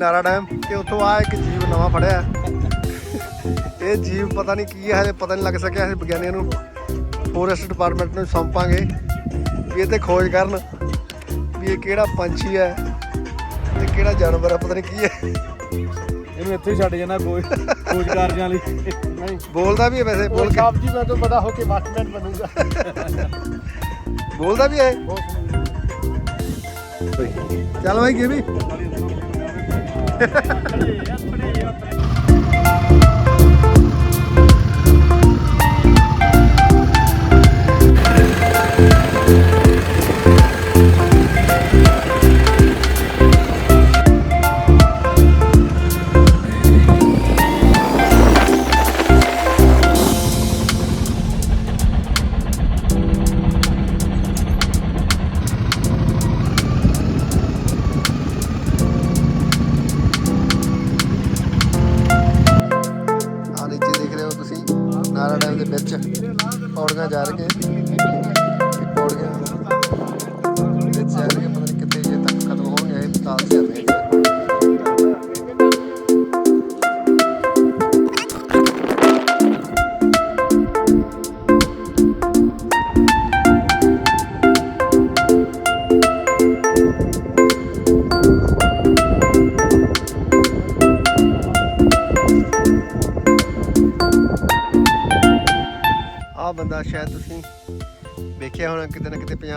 ਨਾਰਾ ਡੈਮ ਤੇ ਉੱਥੋਂ ਆ ਇੱਕ ਜੀਵ ਨਵਾਂ ਫੜਿਆ। ਇਹ ਜੀਵ ਪਤਾ ਨਹੀਂ ਕੀ ਹੈ ਪਤਾ ਨਹੀਂ ਲੱਗ ਸਕਿਆ ਅਸੀਂ ਵਿਗਿਆਨੀਆਂ ਨੂੰ ਫੋਰੈਸਟ ਡਿਪਾਰਟਮੈਂਟ ਨੂੰ ਸੌਂਪਾਂਗੇ ਵੀ ਇਹ ਤੇ ਖੋਜ ਕਰਨ ਵੀ ਇਹ ਕਿਹੜਾ ਪੰਛੀ ਹੈ ਤੇ ਕਿਹੜਾ ਜਾਨਵਰ ਹੈ ਪਤਾ ਨਹੀਂ ਕੀ ਹੈ। ਇਹਨੂੰ ਇੱਥੇ ਛੱਡ ਜਾਣਾ ਕੋਈ ਖੋਜ ਕਾਰਜਾਂ ਲਈ। ਨਹੀਂ ਬੋਲਦਾ ਵੀ ਹੈ ਵੈਸੇ ਬੋਲ ਕੇ। ਸਾਹਿਬ ਜੀ ਮੈਂ ਤਾਂ ਬੜਾ ਹੋ ਕੇ ਵਾਟਮੈਨ ਬਣੂੰਗਾ। ਬੋਲਦਾ ਵੀ ਹੈ। ਚੱਲ ਭਾਈ ਗੇਵੀ। Allez, à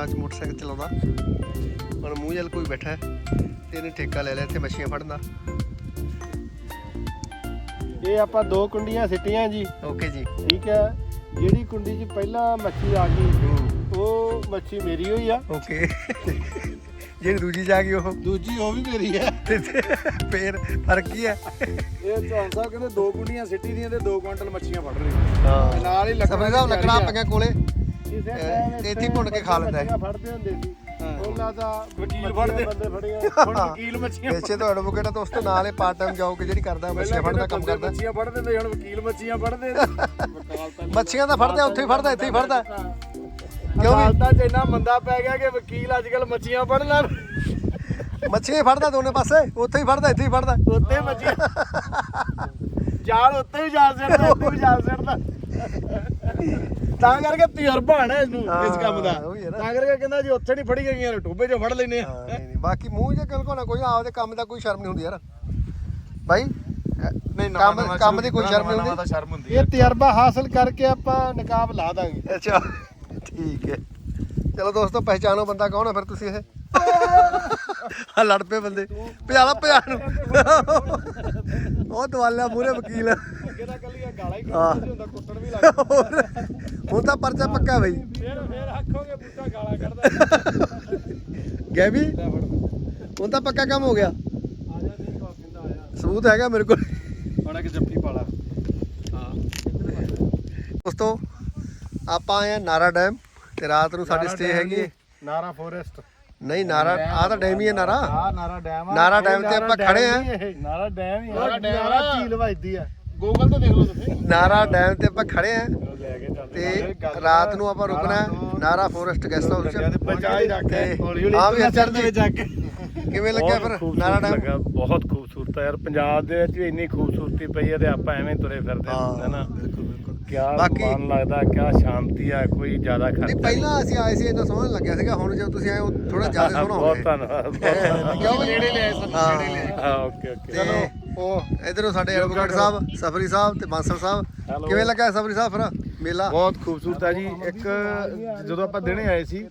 ਪੰਜਾਬ 'ਚ ਮੋਟਰਸਾਈਕਲ ਚਲਾਉਂਦਾ। ਹੁਣ ਮੂੰਹ ਜਲ ਕੋਈ ਬੈਠਾ ਤੇ ਇਹਨੇ ਠੇਕਾ ਲੈ ਲਿਆ ਇੱਥੇ ਮੱਛੀਆਂ ਫੜਨ ਦਾ। ਇਹ ਆਪਾਂ ਦੋ ਕੁੰਡੀਆਂ ਸਿੱਟੀਆਂ ਜੀ। ਓਕੇ ਜੀ। ਠੀਕ ਹੈ। ਜਿਹੜੀ ਕੁੰਡੀ 'ਚ ਪਹਿਲਾਂ ਮੱਛੀ ਆ ਗਈ ਉਹ ਮੱਛੀ ਮੇਰੀ ਹੋਈ ਆ। ਓਕੇ। ਜਿਹੜੀ ਦੂਜੀ ਜਾ ਗਈ ਉਹ। ਦੂਜੀ ਉਹ ਵੀ ਮੇਰੀ ਹੈ। ਫੇਰ ਫ਼ਰਕ ਕੀ ਹੈ? ਇਹ ਚੌਂਕ ਸਾਹਿਬ ਕਹਿੰਦੇ ਦੋ ਕੁੰਡੀਆਂ ਸਿੱਟੀ ਦੀਆਂ ਤੇ 2 ਕੁਇੰਟਲ ਮੱਛੀਆਂ ਫੜ ਰਹੀਆਂ ਹਾਂ। ਨਾਲ ਹੀ ਲੱਕੜਾਂ ਦੀ ਲੱਕੜਾਂ ਤਿਆਰੀ ਆ। ਪਈਆਂ ਕੋਲੇ? ਤੇ ਇੱਥੇ ਹੀ ਭੁੰਨ ਕੇ ਖਾ ਲੈਂਦਾ ਹੈ। ਫੜਦੇ ਹੁੰਦੇ ਸੀ। ਉਹਨਾਂ ਦਾ ਵਕੀਲ ਫੜਦੇ। ਬੰਦੇ ਫੜੇ। ਹੁਣ ਵਕੀਲ ਮੱਛੀਆਂ ਪੇਸ਼ੇ ਤੋਂ ਐਡਵੋਕੇਟ ਤੋਂ ਉਸ ਤੋਂ ਨਾਲ ਹੀ ਪਾਰਟ ਟਾਈਮ ਜੌਬ ਜਿਹੜੀ ਕਰਦਾ ਮੱਛੀਆਂ ਫੜਨ ਦਾ ਕੰਮ ਕਰਦਾ। ਮੱਛੀਆਂ ਫੜਦੇ ਨੇ ਹੁਣ ਵਕੀਲ ਮੱਛੀਆਂ ਫੜਦੇ ਨੇ। ਮੱਛੀਆਂ ਤਾਂ ਫੜਦਾ ਉੱਥੇ ਹੀ ਫੜਦਾ ਇੱਥੇ ਹੀ ਫੜਦਾ। ਕਿਉਂ ਵੀ ਤਾਂ ਇੰਨਾ ਮੰਦਾ ਪੈ ਗਿਆ ਕਿ ਵਕੀਲ ਅੱਜ ਕੱਲ ਮੱਛੀਆਂ ਫੜ ਲੈਣ ਮੱਛੀਆਂ ਫੜਦਾ ਦੋਨੇ ਪਾਸੇ ਉੱਥੇ ਹੀ ਫੜਦਾ ਇੱਥੇ ਹੀ ਫੜਦਾ। ਉੱਤੇ ਮੱਛੀਆਂ ਜਾਲ ਉੱਤੇ ਵੀ ਜਾਲ ਸਿੱਟਦਾ ਉੱਤੇ ਵੀ ਜਾਲ ਸਿੱਟਦਾ। ਤਾਂ ਕਰਕੇ ਤਜਰਬਾ ਹੈ ਨਾ ਇਹਨੂੰ ਇਸ ਕੰਮ ਦਾ। ਹਾਂ, ਉਹੀ ਹੈ ਨਾ। ਤਾਂ ਕਰਕੇ ਕਹਿੰਦਾ ਜੀ ਉੱਥੇ ਨਹੀਂ ਫੜੀ ਗਈਆਂ ਟੋਬੇ 'ਚੋਂ ਫੜ ਲੈਨੇ ਆ। ਹਾਂ, ਨਹੀਂ ਨਹੀਂ ਬਾਕੀ ਮੂੰਹ ਜੇ ਕਿਲ ਨਾ ਕੋਈ ਆਪਦੇ ਕੰਮ ਦਾ ਕੋਈ ਸ਼ਰਮ ਨਹੀਂ ਹੁੰਦੀ ਯਾਰ। ਭਾਈ ਨਹੀਂ ਕੰਮ ਕੰਮ ਦੀ ਕੋਈ ਸ਼ਰਮ ਨਹੀਂ ਹੁੰਦੀ। ਤਾਂ ਸ਼ਰਮ ਹੁੰਦੀ ਇਹ ਤਜਰਬਾ ਹਾਸਲ ਕਰਕੇ ਆਪਾਂ ਨਕਾਬ ਲਾ ਦਾਂਗੇ। ਅੱਛਾ ਠੀਕ ਹੈ। ਚਲੋ ਦੋਸਤੋ ਪਹਿਚਾਨੋ ਬੰਦਾ ਕੌਣ ਹੈ ਫਿਰ ਤੁਸੀਂ ਇਹ? ਆ ਲੜ ਪਏ ਬੰਦੇ। ਭਜਾ ਲਾ ਭਜਾ ਨੂੰ। ਉਹ ਦਵਾਲਿਆ ਮੂਰੇ ਵਕੀਲ। ਅੱਗੇ ਤਾਂ ਕੱਲੀਆਂ ਗਾਲਾਂ ਹੀ ਹਾਂ। ਕੱਢਦੇ ਹੁੰਦਾ ਕੁੱਟਣ ਵੀ ਲੱਗ ਹੋਰ, ਹੁਣ ਤਾਂ ਪਰਚਾ ਪੱਕਾ ਬਈ। ਫੇਰ ਫੇਰ ਆਖੋਗੇ ਬੂਟਾ ਗਾਲਾਂ ਕੱਢਦਾ। ਗੈਬੀ ਹੁਣ ਤਾਂ ਪੱਕਾ ਕੰਮ ਹੋ ਗਿਆ। ਆ ਜਾ ਕੋ ਕਹਿੰਦਾ ਸਬੂਤ ਹੈਗਾ ਮੇਰੇ ਕੋਲ। ਹੁਣ ਇੱਕ ਜੱਫੀ ਪਾਲਾ ਦੋਸਤੋ ਆਪਾਂ ਆਏ ਆ ਨਾਰਾ ਡੈਮ ਤੇ ਰਾਤ ਨੂੰ ਸਾਡੀ ਸਟੇ ਹੈਗੀ ਹੈ। ਨਾਰਾ ਫੋਰੈਸਟ ਨਹੀਂ ਨਾਰਾ ਆ ਤਾਂ ਡੈਮ ਹੀ ਹੈ ਨਾਰਾ। ਆ ਨਾਰਾ ਡੈਮ ਆ। ਨਾਰਾ ਡੈਮ ਤੇ ਆਪਾਂ ਖੜੇ ਆ ਨਾਰਾ ਡੈਮ ਹੀ ਆ। ਨਾਰਾ। ਝੀਲ ਵੱਜਦੀ ਆ। ਗੂਗਲ ਤੇ ਦੇਖ ਲਓ ਤੁਸੀਂ। ਨਾਰਾ ਡੈਮ ਤੇ ਆਪਾਂ ਖੜੇ ਆ। ਲੈ ਚੱਲ ਤੇ ਰਾਤ ਨੂੰ ਆਪਾਂ ਰੁਕਣਾ ਹੈ ਨਾਰਾ ਫੋਰੈਸਟ ਗੈਸਟ ਹਾਊਸ ਚ। ਬਚਾਈ ਰੱਖ ਕੇ। ਤੇ ਹੌਲੀ ਹੌਲੀ ਆ ਵੀ ਇੱਧਰ ਚੜ੍ਹਦੇ ਵਿੱਚ ਜਾ ਕੇ। ਕਿਵੇਂ ਲੱਗਿਆ ਫਿਰ ਨਾਰਾ ਡੈਮ? ਬਹੁਤ ਖੂਬਸੂਰਤ ਹੈ ਯਾਰ। ਪੰਜਾਬ ਦੇ ਵਿੱਚ ਵੀ ਇੰਨੀ ਖੂਬਸੂਰਤੀ ਪਈ ਹੈ ਤੇ ਆਪਾਂ ਐਵੇਂ ਤੁਰੇ ਫਿਰਦੇ ਹੁੰਦੇ ਨਾ ਬਿਲਕੁਲ ਬਿਲਕੁਲ। ਕਿਆ ਬਾਕੀ- ਮਨ ਲੱਗਦਾ ਕਿਆ ਸ਼ਾਂਤੀ ਆ ਕੋਈ ਜ਼ਿਆਦਾ ਨਹੀਂ ਖਰਚਾ ਪਹਿਲਾਂ ਅਸੀਂ ਆਏ ਸੀ ਇੰਨਾ ਸੋਹਣਾ ਲੱਗਿਆ ਸੀਗਾ। ਹੁਣ ਜਦੋਂ ਤੁਸੀਂ ਆਏ ਉਹ ਥੋੜਾ ਜ਼ਿਆਦਾ ਸੋਹਣਾ ਹੋ ਬਹੁਤ ਗਿਆ। ਧੰਨਵਾਦ ਬਹੁਤ ਧੰਨਵਾਦ। ਕਿਉਂ? ਨੇੜੇ ਲਿਆਏ ਸਾਨੂੰ ਹਾਂ। ਨੇੜੇ ਲਿਆਏ ਹਾਂ। Okay okay. ਤੇ ਉਹ ਇਧਰੋਂ ਸਾਡੇ ਐਡਵੋਕੇਟ ਸਾਹਿਬ ਸਫਰੀ ਸਾਹਿਬ ਤੇ ਬਾਂਸਲ ਸਾਹਿਬ. ਕਿਵੇਂ ਲੱਗਾ ਸਫਰੀ ਸਾਹਿਬ ਫਿਰ? ਮੇਲਾ? ਬਹੁਤ ਖੂਬਸੂਰਤ ਹੈ ਜੀ। ਇੱਕ ਜਦੋਂ ਆਪਾਂ ਦਿਨੇ ਆਏ ਸੀ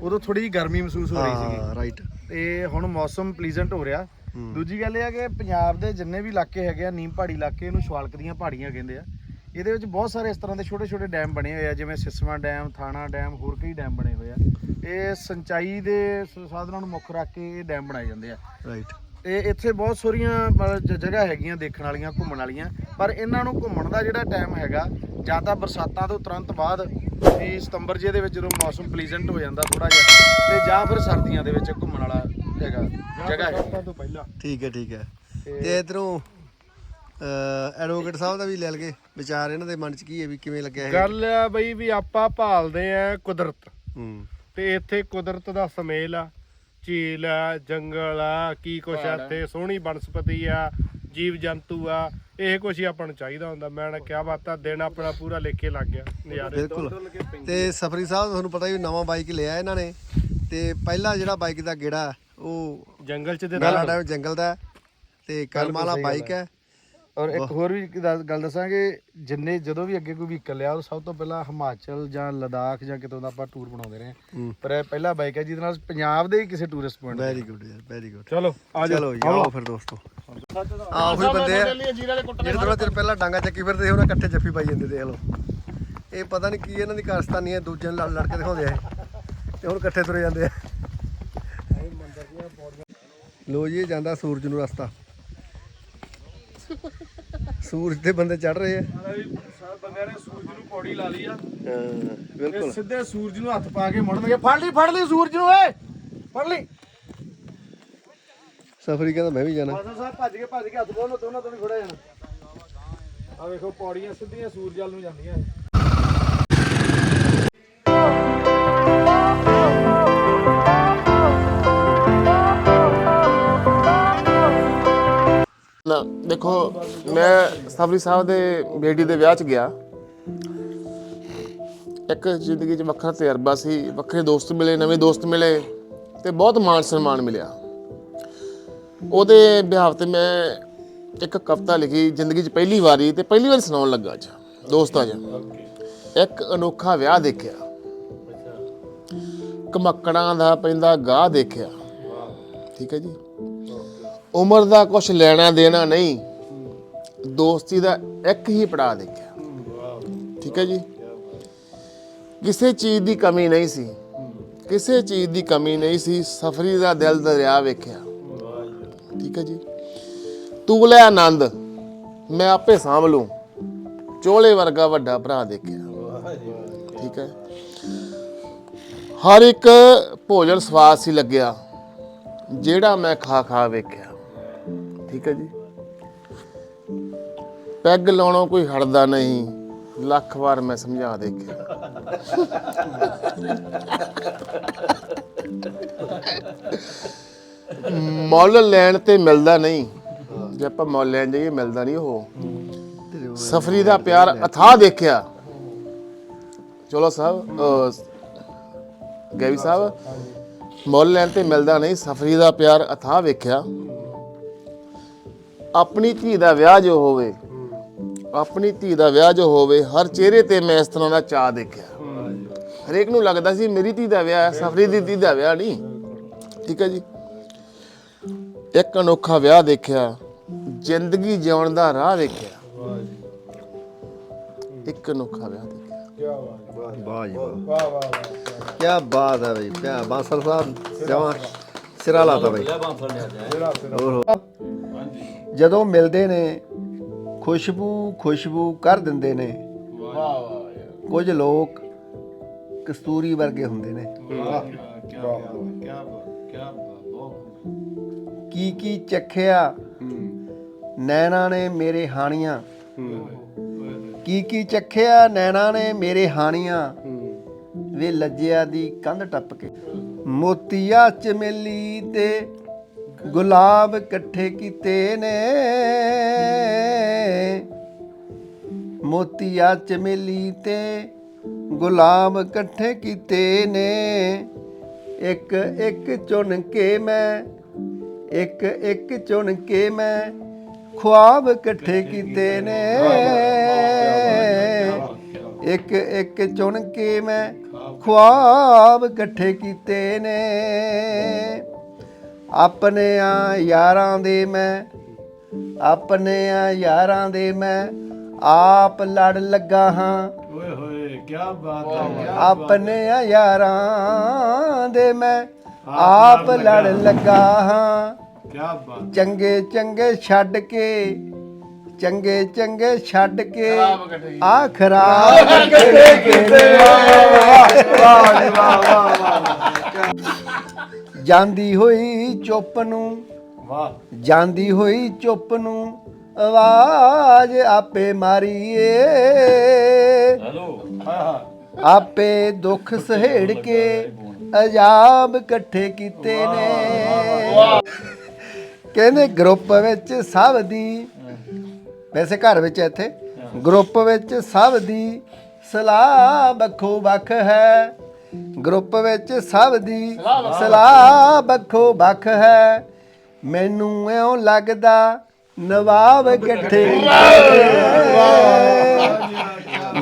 ਉਦੋਂ ਥੋੜੀ ਜਿਹੀ ਗਰਮੀ ਮਹਿਸੂਸ ਹੋ ਰਹੀ ਸੀਗੀ। ਹਾਂ ਰਾਈਟ ਤੇ ਹੁਣ ਮੌਸਮ ਪਲੀਜ਼ੈਂਟ ਹੋ ਰਿਹਾ। ਦੂਜੀ ਗੱਲ ਇਹ ਆ ਕਿ ਪੰਜਾਬ ਦੇ ਜਿੰਨੇ ਵੀ ਇਲਾਕੇ ਹੈਗੇ ਆ ਨੀਮ ਪਹਾੜੀ ਇਲਾਕੇ ਇਹਨੂੰ ਸ਼ਵਾਲਕ ਦੀਆਂ ਪਹਾੜੀਆਂ ਕਹਿੰਦੇ ਆ। ਇਹਦੇ ਵਿੱਚ ਬਹੁਤ ਸਾਰੇ ਇਸ ਤਰ੍ਹਾਂ ਦੇ ਛੋਟੇ ਛੋਟੇ ਡੈਮ ਬਣੇ ਹੋਏ ਆ ਜਿਵੇਂ ਸਿਸਮਾ ਡੈਮ ਥਾਣਾ ਡੈਮ ਹੋਰ ਕਈ ਡੈਮ ਬਣੇ ਹੋਏ ਆ। ਇਹ ਸਿੰਚਾਈ ਦੇ ਸਾਧਨਾਂ ਨੂੰ ਮੁੱਖ ਰੱਖ ਕੇ ਇਹ ਡੈਮ ਬਣਾਏ ਜਾਂਦੇ ਆ। ਰਾਈਟ ਤੇ ਇੱਥੇ ਬਹੁਤ ਸਾਰੀਆਂ ਮਤਲਬ ਜ- ਜਗ੍ਹਾ ਹੈਗੀਆਂ ਦੇਖਣ ਵਾਲੀਆਂ ਘੁੰਮਣ ਵਾਲੀਆਂ। ਪਰ ਇਹਨਾਂ ਨੂੰ ਘੁੰਮਣ ਦਾ ਜਿਹੜਾ ਟਾਈਮ ਹੈਗਾ ਜਾਂ ਤਾਂ ਬਰਸਾਤਾਂ ਤੋਂ ਤੁਰੰਤ ਬਾਅਦ ਵੀ ਸਤੰਬਰ ਜਿਹੇ ਦੇ ਵਿੱਚ ਜਦੋਂ ਮੌਸਮ ਪਲੀਜ਼ੈਂਟ ਹੋ ਜਾਂਦਾ ਥੋੜਾ ਜਿਹਾ ਤੇ ਜਾਂ ਫਿਰ ਸਰਦੀਆਂ ਦੇ ਵਿੱਚ ਘੁੰਮਣ ਵਾਲਾ ਹੈਗਾ ਜਗ੍ਹਾ ਹੈ। ਤੋਂ ਪਹਿਲਾਂ। ਠੀਕ ਹੈ ਠੀਕ ਹੈ। ਤੇ ਇਧਰੋਂ ਐਡਵੋਕੇਟ ਸਾਹਿਬ ਦਾ ਵੀ ਲੈ ਲਗੇ ਵਿਚਾਰ ਇਹਨਾਂ ਦੇ ਮਨ ਚ ਕੀ ਹੈ ਵੀ ਕਿਵੇਂ ਲੱਗਿਆ ਇਹ? ਗੱਲ ਆ ਬਈ ਵੀ ਆਪਾਂ ਭਾਲਦੇ ਆ ਕੁਦਰਤ। ਹੂੰ। ਤੇ ਇੱਥੇ ਕੁਦਰਤ ਦਾ ਸਮੇਲ ਆ। ਝੀਲ ਆ ਜੰਗਲ ਆ ਕੀ ਕੁਛ ਆ ਇੱਥੇ ਸੋਹਣੀ ਬਨਸਪਤੀ ਆ ਜੀਵ ਜੰਤੂ ਆ ਇਹ ਕੁਛ ਹੀ ਆਪਾਂ ਨੂੰ ਚਾਹੀਦਾ ਹੁੰਦਾ। ਮੈਂ ਨਾ ਕਿਹਾ ਬਾਤਾਂ ਦਿਨ ਆਪਣਾ ਪੂਰਾ ਲੇਖੇ ਲੱਗ ਗਿਆ ਨਜ਼ਾਰੇ। ਬਿਲਕੁਲ। ਤੇ ਸਫਰੀ ਸਾਹਿਬ ਤੁਹਾਨੂੰ ਪਤਾ ਵੀ ਨਵਾਂ ਬਾਈਕ ਲਿਆ ਇਹਨਾਂ ਨੇ। ਤੇ ਪਹਿਲਾ ਜਿਹੜਾ ਬਾਈਕ ਦਾ ਗੇੜਾ ਉਹ ਜੰਗਲ ਚ ਦੇ ਡਾਈਵ ਜੰਗਲ ਦਾ ਹੈ। ਤੇ ਕਰਮ ਵਾਲਾ ਬਾਈਕ ਹੈ। ਔਰ ਇੱਕ ਹੋਰ ਵੀ ਇੱਕ ਦੱਸ- ਗੱਲ ਦੱਸਾਂਗੇ ਜਿੰਨੇ ਜਦੋਂ ਵੀ ਅੱਗੇ ਕੋਈ ਵਹੀਕਲ ਲਿਆ ਉਹ ਸਭ ਤੋਂ ਪਹਿਲਾਂ ਹਿਮਾਚਲ ਜਾਂ ਲਦਾਖ ਜਾਂ ਕਿਤੋਂ ਦਾ ਆਪਾਂ ਟੂਰ ਬਣਾਉਂਦੇ ਰਹੇ ਹਾਂ। ਪਰ ਇਹ ਪਹਿਲਾ ਬਾਈਕ ਹੈ ਜਿਹਦੇ ਨਾਲ ਪੰਜਾਬ ਦੇ ਹੀ ਕਿਸੇ ਟੂਰਿਸਟ ਪੁਆਇੰਟ ਵੈਰੀ ਗੁੱਡ ਯਾਰ ਵੈਰੀ ਗੁੱਡ ਚਲੋ ਆ ਜਾਓ। ਚਲੋ ਜੀ ਆਓ ਫਿਰ ਦੋਸਤੋ। ਆਹ ਉਹੀ ਬੰਦੇ ਆ ਜਿਹੜੇ ਥੋੜਾ ਚਿਰ ਪਹਿਲਾਂ ਡਾਂਗਾ ਚੱਕੀ ਫਿਰਦੇ ਸੀ ਉਹਨਾਂ ਇਕੱਠੇ ਜੱਫੀ ਪਾਈ ਜਾਂਦੇ ਦੇਖ ਲਓ। ਇਹ ਪਤਾ ਨਹੀਂ ਕੀ ਇਹਨਾਂ ਦੀ ਕਾਰਸਤਾਨੀ ਹੈ ਦੂਜੇ ਨੂੰ ਲੜ ਲੜ ਕੇ ਦਿਖਾਉਂਦੇ ਆ ਇਹ। ਤੇ ਹੁਣ ਇਕੱਠੇ ਤੁਰੇ ਜਾਂਦੇ ਆ। ਲੋ ਜੀ ਇਹ ਜਾਂਦਾ ਸੂਰਜ ਨੂੰ ਰਸਤਾ। ਸੂਰਜ ਤੇ ਬੰਦੇ ਚੜ ਰਹੇ ਆ। ਬੰਦਿਆਂ ਨੇ ਸੂਰਜ ਨੂੰ ਪੌੜੀ ਲਾ ਲਈ ਆ। ਹਾਂ ਬਿਲਕੁਲ। ਸਿੱਧੇ ਸੂਰਜ ਨੂੰ ਹੱਥ ਪਾ ਕੇ ਮੁੜਨਗੇ। ਫੜ ਲਈ ਫੜ ਲਈ ਸੂਰਜ ਨੂੰ ਓਏ! ਫੜ ਲਈ। ਸਫਰੀ ਕਹਿੰਦਾ ਮੈਂ ਵੀ ਜਾਣਾ। ਮਾਸਟਰ ਸਾਹਿਬ ਭੱਜ ਕੇ ਭੱਜ ਕੇ ਹੱਥ ਬੋਲੋ ਦੋਨਾਂ ਤੋਂ ਨਹੀਂ ਫੜਿਆ ਜਾਣਾ ਆ ਵੇਖੋ ਪੌੜੀਆਂ ਸਿੱਧੀਆਂ ਸੂਰਜ ਵੱਲ ਨੂੰ ਜਾਂਦੀਆਂ ਨਾ ਦੇਖੋ ਮੈਂ ਸਫਰੀ ਸਾਹਿਬ ਦੇ ਬੇਟੀ ਦੇ ਵਿਆਹ 'ਚ ਗਿਆ। ਇੱਕ ਜ਼ਿੰਦਗੀ 'ਚ ਵੱਖਰਾ ਤਜਰਬਾ ਸੀ ਵੱਖਰੇ ਦੋਸਤ ਮਿਲੇ ਨਵੇਂ ਦੋਸਤ ਮਿਲੇ ਤੇ ਬਹੁਤ ਮਾਣ ਸਨਮਾਨ ਮਿਲਿਆ। ਉਹਦੇ ਵਿਆਹ ਤੇ ਮੈਂ ਇੱਕ ਕਵਿਤਾ ਲਿਖੀ ਜ਼ਿੰਦਗੀ 'ਚ ਪਹਿਲੀ ਵਾਰੀ ਤੇ ਪਹਿਲੀ ਵਾਰ ਸੁਣਾਉਣ ਲੱਗਾ ਅੱਜ ਦੋਸਤਾਂ 'ਚ। ਇੱਕ ਅਨੋਖਾ ਵਿਆਹ ਦੇਖਿਆ। ਕਮੱਕੜਾਂ ਦਾ ਪੈਂਦਾ ਗਾਹ ਦੇਖਿਆ। ਠੀਕ ਹੈ ਜੀ। ਉਮਰ ਦਾ ਕੁਝ ਲੈਣਾ ਦੇਣਾ ਨਹੀਂ, ਦੋਸਤੀ ਦਾ ਇੱਕ ਹੀ ਪੜਾ ਦੇਖਿਆ। ਠੀਕ ਹੈ ਜੀ? ਕਿਸੇ ਚੀਜ਼ ਦੀ ਕਮੀ ਨਹੀਂ ਸੀ। ਕਿਸੇ ਚੀਜ਼ ਦੀ ਕਮੀ ਨਹੀਂ ਸੀ, ਸਫਰੀ ਦਾ ਦਿਲ ਦਰਿਆ ਵੇਖਿਆ। ਠੀਕ ਹੈ ਜੀ? ਤੂੰ ਲੈ ਆਨੰਦ, ਮੈਂ ਆਪੇ ਸਾਂਭ ਲੂੰ। ਚੋਲੇ ਵਰਗਾ ਵੱਡਾ ਭਰਾ ਦੇਖਿਆ। ਠੀਕ ਹੈ? ਹਰ ਇੱਕ ਭੋਜਨ ਸਵਾਦ ਸੀ ਲੱਗਿਆ, ਜਿਹੜਾ ਮੈਂ ਖਾ ਖਾ ਵੇਖਿਆ। ਠੀਕ ਹੈ ਜੀ। ਪੈਗ ਲਾਉਣੋਂ ਕੋਈ ਹਟਦਾ ਨਹੀਂ। ਲੱਖ ਵਾਰ ਮੈਂ ਸਮਝਾ ਦੇਖਿਆ ਮੁੱਲ ਲੈਣ ਤੇ ਮਿਲਦਾ ਨਹੀਂ। ਜੇ ਆਪਾਂ ਮੁੱਲ ਲੈਣ ਜਾਈਏ ਮਿਲਦਾ ਨਹੀਂ ਉਹ। ਸਫਰੀ ਦਾ ਪਿਆਰ ਅਥਾਹ ਦੇਖਿਆ। ਚਲੋ ਸਾਹਿਬ ਅਹ, ਗੈਵੀ ਸਾਹਿਬ ਮੁੱਲ ਲੈਣ ਤੇ ਮਿਲਦਾ ਨਹੀਂ ਸਫਰੀ ਦਾ ਪਿਆਰ ਅਥਾਹ ਵੇਖਿਆ। ਆਪਣੀ ਧੀ ਦਾ ਵਿਆਹ ਜੋ ਹੋਵੇ ਆਪਣੀ ਧੀ ਦਾ ਵਿਆਹ ਜੋ ਹੋਵੇ ਹਰ ਚਿਹਰੇ ਤੇ ਮੈਂ ਇਸ ਤਰ੍ਹਾਂ ਦਾ ਚਾਹ ਦੇਖਿਆ। ਹਰੇਕ ਨੂੰ ਲੱਗਦਾ ਸੀ ਮੇਰੀ ਧੀ ਦਾ ਵਿਆਹ ਹੈ ਸਫਰੀ ਦੀ ਧੀ ਦਾ ਵਿਆਹ ਨਹੀਂ। ਠੀਕ ਹੈ ਜੀ। ਇੱਕ ਅਨੋਖਾ ਵਿਆਹ ਦੇਖਿਆ ਜ਼ਿੰਦਗੀ ਜਿਉਣ ਦਾ ਰਾਹ ਦੇਖਿਆ। ਇੱਕ ਅਨੋਖਾ ਵਿਆਹ ਦੇਖਿਆ। ਵਾਹ ਜੀ ਵਾਹ ਕੀ ਬਾਤ ਹੈ ਬਈ ਕਿਆ ਬਾਸਲ ਸਾਹਿਬ ਜਮਾ ਸਿਰਾ ਲਾਤਾ ਬਈ। ਹੋਰ ਹੋਰ। ਜਦੋਂ ਮਿਲਦੇ ਨੇ, ਖੁਸ਼ਬੂ ਖੁਸ਼ਬੂ ਕਰ ਦਿੰਦੇ ਨੇ। ਕੁਝ ਲੋਕ ਕਸਤੂਰੀ ਵਰਗੇ ਹੁੰਦੇ ਨੇ। ਕੀ ਕੀ ਚੱਖਿਆ? ਨੈਣਾ ਨੇ ਮੇਰੇ ਹਾਣੀਆਂ। ਕੀ ਕੀ ਚੱਖਿਆ? ਨੈਣਾ ਨੇ ਮੇਰੇ ਹਾਣੀਆਂ। ਵੇ ਲੱਜਿਆ ਦੀ ਕੰਧ ਟੱਪ ਕੇ। ਮੋਤੀਆ ਚਮੇਲੀ ਤੇ ਗੁਲਾਬ ਇਕੱਠੇ ਕੀਤੇ ਨੇ। ਮੋਤੀਆ ਚਮੇਲੀ ਤੇ ਗੁਲਾਬ ਇਕੱਠੇ ਕੀਤੇ ਨੇ। ਇੱਕ ਇੱਕ ਚੁਣ ਕੇ ਮੈਂ, ਇੱਕ ਇੱਕ ਚੁਣ ਕੇ ਮੈਂ ਖੁਆਬ ਇਕੱਠੇ ਕੀਤੇ ਨੇ। ਇੱਕ ਇੱਕ ਚੁਣ ਕੇ ਮੈਂ ਖੁਆਬ ਇਕੱਠੇ ਕੀਤੇ ਨੇ। ਆਪਣੇ ਆ ਯਾਰਾਂ ਦੇ ਮੈਂ ਆਪਣੇ ਆ ਯਾਰਾਂ ਦੇ ਮੈਂ ਆਪ ਲੜ ਲੱਗਾ ਹਾਂ। ਓਏ ਹੋਏ ਕੀ ਬਾਤ ਹੈ ਆਪਣੇ ਆ ਯਾਰਾਂ ਦੇ ਮੈਂ ਆਪ ਲੜ ਲੱਗਾ ਹਾਂ। ਕੀ ਬਾਤ ਚੰਗੇ ਚੰਗੇ ਛੱਡ ਕੇ ਚੰਗੇ ਚੰਗੇ ਛੱਡ ਕੇ ਆ ਖਰਾਬ ਕਿਤੇ ਕਿਤੇ ਜਾਂਦੀ ਹੋਈ ਚੁੱਪ ਨੂੰ ਵਾਹ। ਜਾਂਦੀ ਹੋਈ ਚੁੱਪ ਨੂੰ ਆਵਾਜ਼ ਆਪੇ ਮਾਰੀਏ। ਹੈਲੋ ਹਾਂ ਹਾਂ। ਆਪੇ ਦੁੱਖ ਸਹੇੜ ਕੇ ਅਜਾਬ ਇਕੱਠੇ ਕੀਤੇ ਨੇ। ਕਹਿੰਦੇ ਗਰੁੱਪ ਵਿੱਚ ਸਭ ਦੀ ਵੈਸੇ ਘਰ ਵਿੱਚ ਇੱਥੇ ਗਰੁੱਪ ਵਿੱਚ ਸਭ ਦੀ ਸਲਾਹ ਵੱਖੋ ਵੱਖ ਹੈ। ਗਰੁੱਪ ਵਿੱਚ ਸਭ ਦੀ ਸਲਾਹ ਵੱਖੋ ਵੱਖ ਹੈ। ਮੈਨੂੰ ਇਉਂ ਲੱਗਦਾ ਨਵਾਬ ਇਕੱਠੇ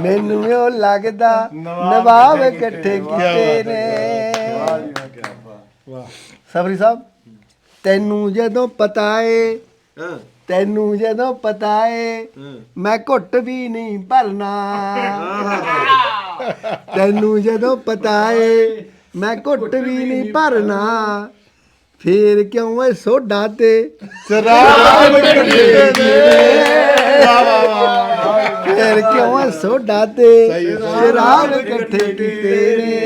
ਮੈਨੂੰ ਇਉਂ ਲੱਗਦਾ ਨਵਾਬ ਇਕੱਠੇ ਕੀਤੇ ਨੇ। ਸਬਰੀ ਸਾਹਿਬ ਤੈਨੂੰ ਜਦੋਂ ਪਤਾ ਏ ਤੈਨੂੰ ਜਦੋਂ ਪਤਾ ਏ ਮੈਂ ਘੁੱਟ ਵੀ ਨਹੀਂ ਭਰਨਾ। ਤੈਨੂੰ ਜਦੋਂ ਪਤਾ ਏ ਮੈਂ ਘੁੱਟ ਵੀ ਨਹੀਂ ਭਰਨਾ। ਫੇਰ ਕਿਉਂ ਏ ਸੋਡਾ ਤੇ? ਸ਼ਰਾਬ ਕੱਢੇ ਫੇਰ ਕਿਉਂ ਏ ਸੋਡਾ ਤੇ? ਸ਼ਰਾਬ ਇਕੱਠੇ ਕੀਤੇ ਨੇ।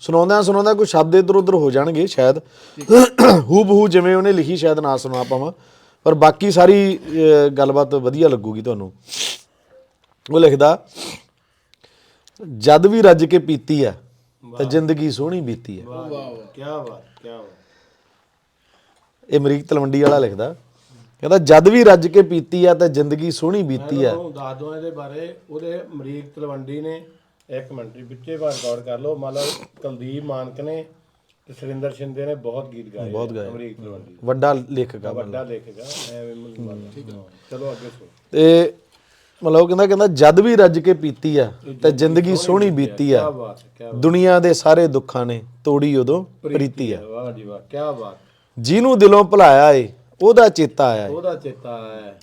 ਸੁਣਾਉਂਦਿਆਂ ਸੁਣਾਉਂਦਾ ਕੋਈ ਸ਼ਬਦ ਇਧਰ ਉਧਰ ਹੋ ਜਾਣਗੇ ਸ਼ਾਇਦ। ਹੂ ਬਹੂ ਜਿਵੇਂ ਉਹਨੇ ਲਿਖੀ ਸ਼ਾਇਦ ਨਾ ਸੁਣਾ ਪਾਵਾਂ। ਪਰ ਬਾਕੀ ਸਾਰੀ ਗੱਲਬਾਤ ਵਧੀਆ ਲੱਗੂਗੀ ਤੁਹਾਨੂੰ। ਉਹ ਲਿਖਦਾ ਜਦ ਵੀ ਰੱਜ ਕੇ ਪੀਤੀ ਆ ਤਾਂ ਜ਼ਿੰਦਗੀ ਸੋਹਣੀ ਬੀਤੀ ਆ ਕੀ ਬਾਤ ਕੀ ਬਾਤ। ਇਹ ਅਮਰੀਕ ਤਲਵੰਡੀ ਵਾਲਾ ਲਿਖਦਾ ਕਹਿੰਦਾ ਜਦ ਵੀ ਰੱਜ ਕੇ ਪੀਤੀ ਆ ਤਾਂ ਜ਼ਿੰਦਗੀ ਸੋਹਣੀ ਬੀਤੀ ਆ ਤੁਹਾਨੂੰ ਦੱਸ ਦੋ ਇਹਦੇ ਬਾਰੇ। ਉਹਦੇ ਅਮਰੀਕ ਤਲਵੰਡੀ ਨੇ ਇੱਕ ਮਿੰਟ ਜੀ ਵਿੱਚੇ ਬਾਰ ਗੌਰ ਕਰ ਲਓ ਮੰਨ ਲਓ ਕੁਲਦੀਪ ਮਾਨਕ ਨੇ ਤੇ ਸੁਰਿੰਦਰ ਸ਼ਿੰਦੇ ਨੇ ਬਹੁਤ ਗੀਤ ਗਾਏ ਬਹੁਤ ਗਾਏ। ਅਮਰੀਕ ਤਲਵੰਡੀ ਵੱਡਾ ਲੇਖਕ ਆ ਵੱਡਾ ਲੇਖਕ ਆ ਐਵੇਂ ਮੈਨੂੰ ਠੀਕ ਹੈ ਚਲੋ ਅੱਗੇ ਸੁਣੋ। ਤੇ ਮਤਲਬ ਉਹ ਕਹਿੰਦਾ ਕਹਿੰਦਾ ਜਦ ਵੀ ਰੱਜ ਕੇ ਪੀਤੀ ਆ ਤਾਂ ਜ਼ਿੰਦਗੀ ਸੋਹਣੀ ਬੀਤੀ ਆ। ਕੀ ਬਾਤ ਕੀ ਦੁਨੀਆ ਦੇ ਸਾਰੇ ਦੁੱਖਾਂ ਨੇ ਤੋੜੀ ਉਦੋਂ ਪ੍ਰੀਤੀ ਆ। ਵਾਹ ਜੀ ਵਾਹ ਕੀ ਬਾਤ। ਜਿਹਨੂੰ ਦਿਲੋਂ ਭੁਲਾਇਆ ਏ ਉਹਦਾ ਚੇਤਾ ਆਇਆ ਏ। ਉਹਦਾ ਚੇਤਾ ਹੈ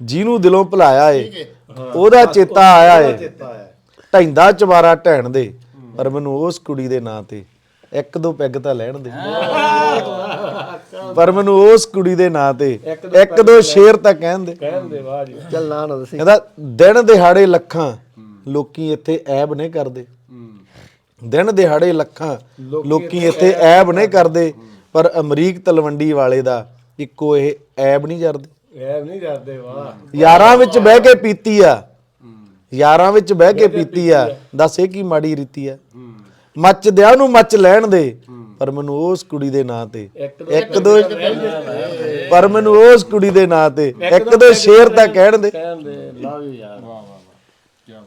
ਜਿਹਨੂੰ ਦਿਲੋਂ ਭੁਲਾਇਆ ਏ ਉਹਦਾ ਚੇਤਾ ਆਇਆ ਏ। ਚੇਤਾ ਢੈਂਦਾ ਚਵਾਰਾ ਢੈਣ ਦੇ ਪਰ ਮੈਨੂੰ ਉਸ ਕੁੜੀ ਦੇ ਨਾਂ ਤੇ ਇੱਕ ਦੋ ਪੈਗ ਤਾਂ ਲੈਣ ਦੇ। ਪਰ ਮੈਨੂੰ ਉਸ ਕੁੜੀ ਦੇ ਨਾਂ ਤੇ ਇੱਕ ਦੋ ਸ਼ੇਰ ਤਾਂ ਕਹਿਣ ਦੇ। ਕਹਿੰਦੇ ਵਾਹ ਜੀ। ਚੱਲ ਨਾ ਨਾ ਦੱਸੀ। ਕਹਿੰਦਾ ਦਿਨ ਦਿਹਾੜੇ ਲੱਖਾਂ ਲੋਕੀ ਇੱਥੇ ਐਬ ਨਹੀਂ ਕਰਦੇ। ਦਿਨ ਦਿਹਾੜੇ ਲੱਖਾਂ ਲੋਕੀ ਇੱਥੇ ਐਬ ਨਹੀਂ ਕਰਦੇ। ਪਰ ਅਮਰੀਕ ਤਲਵੰਡੀ ਵਾਲੇ ਦਾ ਇੱਕੋ ਇਹ ਐਬ ਨਹੀਂ ਜਰਦੇ। ਐ ਨਹੀਂ ਕਰਦੇ ਵਾਹ। ਯਾਰਾਂ ਵਿੱਚ ਬਹਿ ਕੇ ਪੀਤੀ ਆ। ਯਾਰਾਂ ਵਿੱਚ ਬਹਿ ਕੇ ਪੀਤੀ ਆ। ਦੱਸ ਇਹ ਕੀ ਮਾੜੀ ਰੀਤੀ ਆ। ਮੱਚ ਦਿਆਂ ਨੂੰ ਮੱਚ ਲੈਣ ਦੇ। ਪਰ ਮੈਨੂੰ ਉਸ ਕੁੜੀ ਦੇ ਨਾਂ ਤੇ ਇੱਕ ਦੋ ਪਰ ਮੈਨੂੰ ਉਸ ਕੁੜੀ ਦੇ ਨਾਂ ਤੇ ਇੱਕ ਦੋ ਸ਼ੇਰ ਤਾਂ ਕਹਿਣ ਦੇ। ਕਹਿੰਦੇ ਲਵ ਯੂ ਯਾਰ।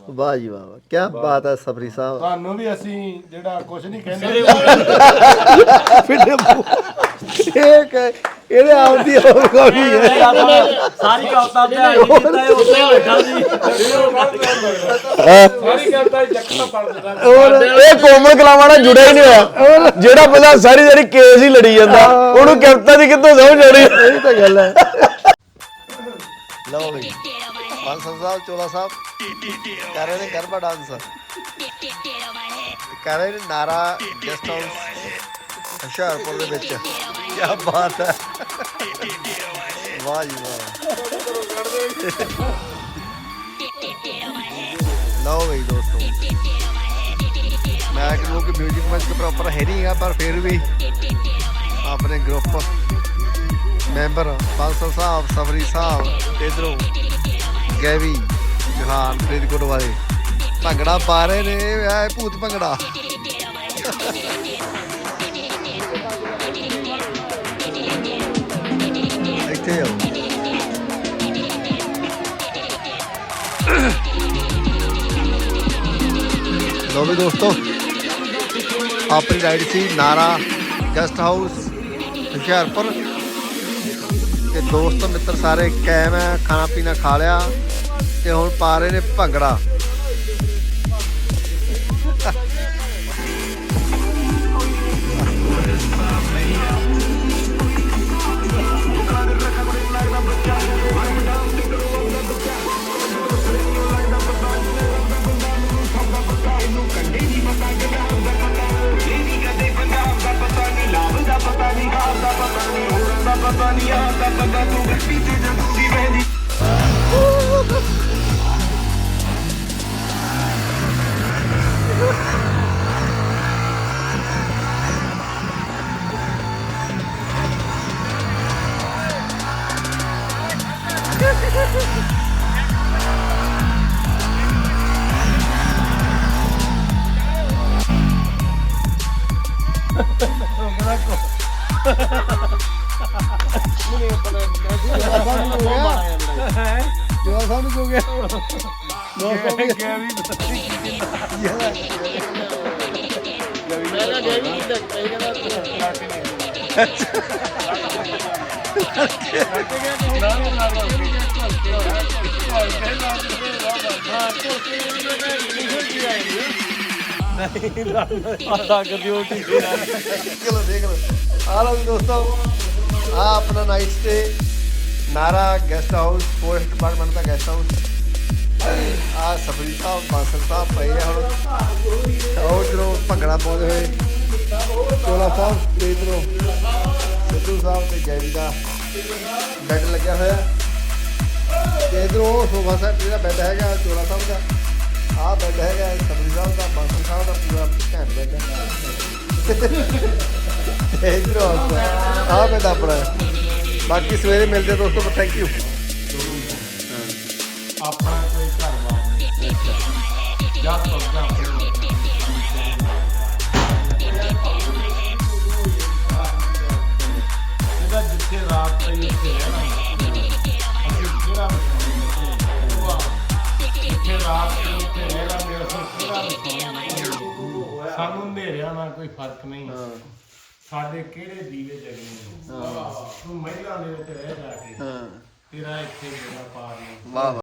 ਵਾਹ ਜੀ ਵਾਹ ਵਾਹ ਕੀ ਬਾਤ ਹੈ ਸਬਰੀ ਸਾਹਿਬ। ਤੁਹਾਨੂੰ ਵੀ ਅਸੀਂ ਜਿਹੜਾ ਕੁਝ ਨਹੀਂ ਕਹਿੰਦੇ ਇਹ ਕਿ- ਇਹਦੇ ਆਪਦੀ ਹੋਣੀ ਹੈ। ਸਾਰੀ ਕਵਤਾ ਧਿਆਨ ਨਹੀਂ ਕੀਤਾ ਇਹ ਉੱਤੇ ਬੈਠਾ ਸੀ। ਸਾਰੀ ਕਰਦਾ ਜੱਕਾ ਪੜ ਦਿੱਤਾ। ਇਹ ਕੋਮਲ ਕਲਾਵਾਂ ਨਾਲ ਜੁੜਿਆ ਹੀ ਨਹੀਂ ਹੋਇਆ। ਜਿਹੜਾ ਬੰਦਾ ਸਾਰੀ ਸਾਰੀ ਕੇਸ ਹੀ ਲੜੀ ਜਾਂਦਾ ਉਹਨੂੰ ਕੈਪਟਨ ਦੀ ਕਿੱਥੋਂ ਸਮਝ ਆਣੀ ਇਹ ਤਾਂ ਗੱਲ ਹੈ। ਲਓ ਬਈ। ਬਾਂਸਲ ਸਾਹਿਬ ਚੋਲਾ ਸਾਹਿਬ। ਕਰ ਰਹੇ ਨੇ ਗਰਬਾ ਡਾਂਸ। ਕਰ ਰਹੇ ਨੇ ਨਾਰਾ ਗੈਸਟ ਹਾਊਸ ਹੁਸ਼ਿਆਰਪੁਰ ਦੇ ਵਿੱਚ। ਕੀ ਬਾਤ ਹੈ। ਵਾਹ ਜੀ ਵਾਹ। ਲਓ ਬਈ ਦੋਸਤੋ। ਮੈਂ ਕਿ ਲੋਕ ਮਿਊਜ਼ਿਕ ਮੰਚ ਤੇ ਪ੍ਰੋਪਰ ਹੈ ਨਹੀਂ ਹੈਗਾ ਪਰ ਫਿਰ ਵੀ ਆਪਣੇ ਗਰੁੱਪ ਮੈਂਬਰ ਬਾਂਸਲ ਸਾਹਿਬ ਸਫਰੀ ਸਾਹਿਬ ਤੇ ਇਧਰੋਂ ਗੈਵੀ, ਜਹਾਨ, ਫਰੀਦਕੋਟ ਵਾਲੇ। ਭੰਗੜਾ ਪਾ ਰਹੇ ਨੇ ਇਹ ਭੂਤ ਭੰਗੜਾ। ਇੱਥੇ ਆਓ। ਲੋ ਵੀ ਦੋਸਤੋ, ਆਪਣੀ ਰਾਈਡ ਸੀ ਨਾਰਾ ਗੈਸਟ ਹਾਊਸ ਹੁਸ਼ਿਆਰਪੁਰ। ਤੇ ਦੋਸਤ ਮਿੱਤਰ ਸਾਰੇ ਕਾਇਮ ਹੈ, ਖਾਣਾ ਪੀਣਾ ਖਾ ਲਿਆ ਤੇ ਹੁਣ ਪਾ ਰਹੇ ਨੇ bhangra. Bababoo, baby, to the boogie. ਜੋ ਸਾਨੂੰ ਹੋ ਗਿਆ। ਚਲੋ ਦੇਖ ਲਓ। ਆ ਲਓ ਜੀ ਦੋਸਤੋ ਆ ਆਪਣਾ night stay Nara guest house forest department ਦਾ ਗੈਸਟ ਹਾਊਸ ਆ ਸਫਰੀ ਸਾਹਿਬ, ਬਾਂਸਲ ਸਾਹਿਬ ਪਏ ਆ ਹੁਣ। ਉਹ ਜਦੋਂ ਭੰਗੜਾ ਪਾਉਂਦੇ ਹੋਏ। ਚੋਲਾ ਸਾਹਿਬ ਤੇ ਇਧਰੋਂ ਸਿੱਧੂ ਸਾਹਿਬ ਤੇ ਜੈਵੀ ਦਾ ਬੈੱਡ ਲੱਗਿਆ ਹੋਇਆ। ਤੇ ਇਧਰੋਂ ਉਹ ਸੋਫਾ ਸੈੱਟ ਜਿਹੜਾ ਬੈੱਡ ਹੈਗਾ, ਚੋਲਾ ਸਾਹਿਬ ਦਾ, ਆਹ ਬੈੱਡ ਹੈਗਾ, ਸਫਰੀ ਸਾਹਿਬ ਦਾ, ਬਾਂਸਲ ਸਾਹਿਬ ਦਾ ਪੂਰਾ ਘੈਂਟ ਬੈੱਡ ਹੈ। ਇਧਰੋਂ ਆਹ ਬੈੱਡ ਆਪਣਾ। ਬਾਕੀ ਸਵੇਰੇ ਮਿਲਦੇ ਆ ਦੋਸਤੋ ਥੈਂਕ ਯੂ ਆਪਣਾ ਕੋਈ ਘਰ ਬਾਰ ਜਾਂ ਤੋਂ ਜਾਂ ਇਹਦਾ ਜਿੱਥੇ ਰਾਤ ਪਈ ਉੱਥੇ ਰਹਿਣਾ ਜਿੱਥੇ ਰਾਤ ਪਈ ਉੱਥੇ ਰਹਿਣਾ ਮੇਰਾ ਸਾਨੂੰ ਹਨੇਰਿਆਂ ਨਾਲ ਕੋਈ ਫ਼ਰਕ ਨਹੀਂ। ਸਾਡੇ ਕਿਹੜੇ ਦੀਵੇ ਜਗਨੇ ਤੂੰ ਮਹਿਲਾ ਦੇ ਵਿੱਚ ਰਹਿ ਜਾ ਕੇ ਹਾਂ। ਤੇਰਾ ਇੱਥੇ ਮੇਰਾ ਪਾਰ ਨਹੀਂ ਵਾਹ।